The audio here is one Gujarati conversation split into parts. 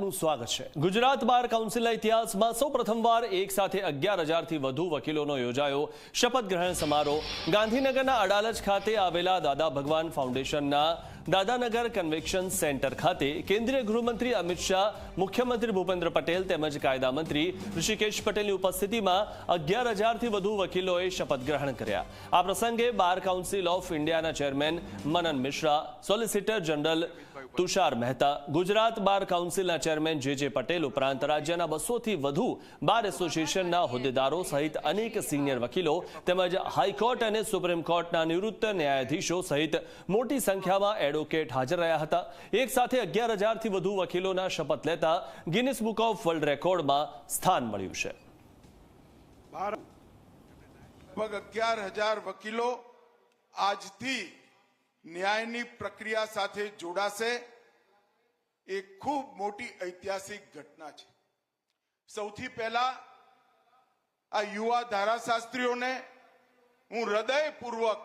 આપનું સ્વાગત છે. ગુજરાત બાર કાઉન્સિલના ઇતિહાસમાં સૌ પ્રથમવાર એક સાથે અગિયાર હજારથી વધુ વકીલોનો યોજાયો શપથ ગ્રહણ સમારોહ. ગાંધીનગરના અડાલજ ખાતે આવેલા દાદા ભગવાન ફાઉન્ડેશનના દાદાનગર કન્વેન્શન સેન્ટર ખાતે કેન્દ્રીય ગૃહમંત્રી અમિત શાહ, મુખ્યમંત્રી ભૂપેન્દ્ર પટેલ તેમજ કાયદા મંત્રી ઋષિકેશ પટેલની ઉપસ્થિતિમાં અગિયાર હજારથી વધુ વકીલોએ શપથ ગ્રહણ કર્યા. આ પ્રસંગે બાર કાઉન્સિલ ઓફ ઇન્ડિયાના chairman Manan Mishra, solicitor general Tushar Mehta, Gujarat bar કાઉન્સિલના chairman જે જે પટેલ ઉપરાંત રાજ્યના બસોથી વધુ બાર એસોસિએશનના હોદ્દેદારો સહિત અનેક સિનિયર વકીલો તેમજ હાઈકોર્ટ અને સુપ્રીમ કોર્ટના નિવૃત્ત ન્યાયાધીશો સહિત મોટી સંખ્યામાં એડવોકેટ હાજર રહ્યા હતા. એક સાથે અગિયાર હજારથી વધુ વકીલોના શપથ લેતા ગિનિસ બુક ઓફ વર્લ્ડ રેકોર્ડમાં સ્થાન મળ્યું છે. લગભગ અગિયાર હજાર વકીલો આજથી ન્યાયની પ્રક્રિયા સાથે જોડાશે, એ ખૂબ મોટી ઐતિહાસિક ઘટના છે. સૌથી પહેલા આ યુવા ધારાશાસ્ત્રીઓને હું હૃદયપૂર્વક,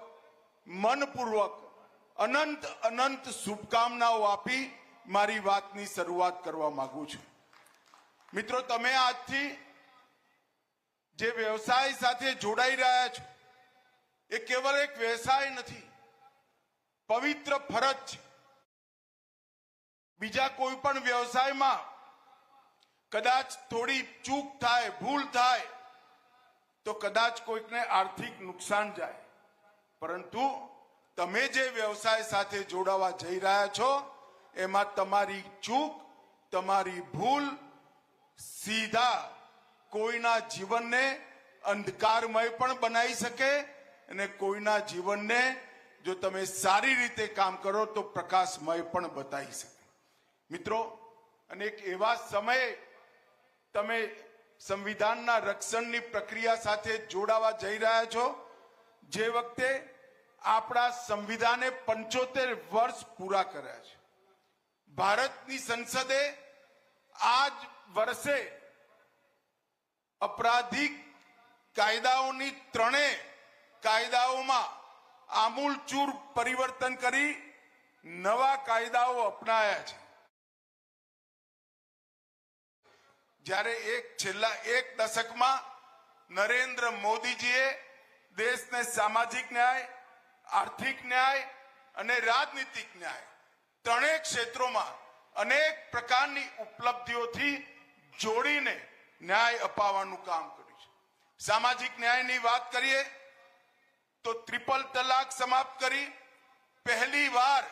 મનપૂર્વક અનંત અનંત શુભકામનાઓ આપી મારી વાતની શરૂઆત કરવા માંગુ છું. મિત્રો, તમે આજથી જે વ્યવસાય સાથે જોડાઈ રહ્યા છો, એ કેવળ એક વ્યવસાય નથી પવિત્ર ફરજ છે. બીજા કોઈ પણ વ્યવસાયમાં કદાચ થોડી ચૂક થાય, ભૂલ થાય, તો કદાચ કોઈકને આર્થિક નુકસાન જાય. પરંતુ તમે જે વ્યવસાય સાથે જોડાવા જઈ રહ્યા છો, એમાં તમારી ચૂક, તમારી ભૂલ સીધા કોઈના જીવનને અંધકારમય પણ બનાવી શકે અને કોઈના જીવનને જો તમે સારી રીતે કામ કરો તો પ્રકાશમય પણ બતાવી શકે. મિત્રો અને એક એવા સમયે તમે સંવિધાનના રક્ષણની પ્રક્રિયા સાથે જોડાવા જઈ રહ્યા છો, જે વખતે આપણા સંવિધાને પંચોતેર વર્ષ પૂરા કર્યા છે. ભારતની સંસદે આજ વર્ષે અપરાધિક કાયદાઓની ત્રણેય કાયદાઓમાં આમૂલચૂર પરિવર્તન કરી નવા કાયદાઓ અપનાયા છે. જ્યારે એક છેલ્લા એક દશકમાં નરેન્દ્ર મોદીજીએ દેશને સામાજિક ન્યાય, આર્થિક ન્યાય અને રાજનીતિક ન્યાય ત્રણેય ક્ષેત્રોમાં અનેક પ્રકારની ઉપલબ્ધિઓથી જોડીને ન્યાય અપાવવાનું કામ કર્યું છે. સામાજિક ન્યાયની વાત કરીએ તો ત્રિપલ તલાક સમાપ્ત કરી. પહેલી વાર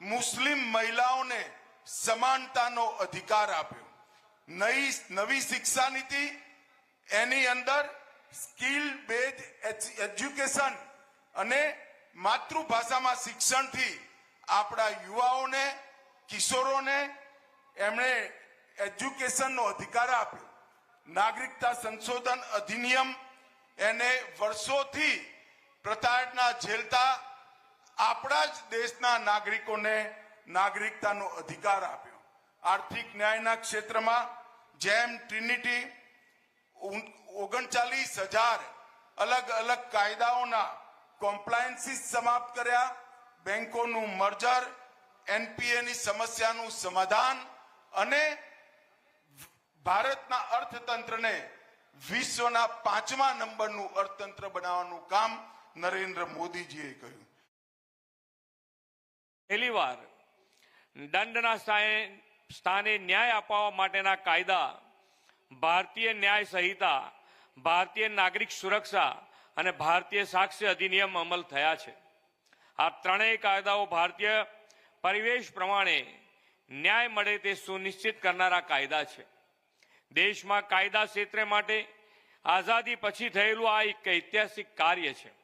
મુસ્લિમ મહિલાઓને સમાનતાનો અધિકાર આપ્યો. નવી નવી શિક્ષા નીતિ, એની અંદર સ્કિલ બેઝ એજ્યુકેશન અને માતૃભાષામાં શિક્ષણથી આપણા યુવાઓને, કિશોરોને એમણે એજ્યુકેશનનો અધિકાર આપ્યો. નાગરિકતા સંશોધન અધિનિયમ એને વર્ષોથી પ્રતાડના ઝેલતા આપણા જ દેશના નાગરિકોને નાગરિકતાનો અધિકાર આપ્યો. આર્થિક ન્યાયના ક્ષેત્રમાં જેમ ટ્રિનિટી ઓગણચાલીસ હજાર અલગ અલગ કાયદાઓના કોમ્પ્લાયન્સીસ સમાપ્ત કર્યા, બેંકોનું મર્જર, એનપીએની સમસ્યાનું સમાધાન અને ભારતના અર્થતંત્રને વિશ્વના પાંચમા નંબરનું અર્થતંત્ર બનાવવાનું કામ નરેન્દ્ર મોદીજીએ કહ્યું. પહેલી વાર દંડના સ્થાને ન્યાય અપાવવા માટેના કાયદા, ભારતીય ન્યાય સંહિતા, ભારતીય નાગરિક સુરક્ષા અને ભારતીય સાક્ષ્ય અધિનિયમ અમલ થયા છે. આ ત્રણેય કાયદાઓ ભારતીય પરિવેશ પ્રમાણે ન્યાય મળે તે સુનિશ્ચિત કરનારા કાયદા છે. દેશમાં કાયદા ક્ષેત્રે માટે આઝાદી પછી થયેલું આ એક ઐતિહાસિક કાર્ય છે.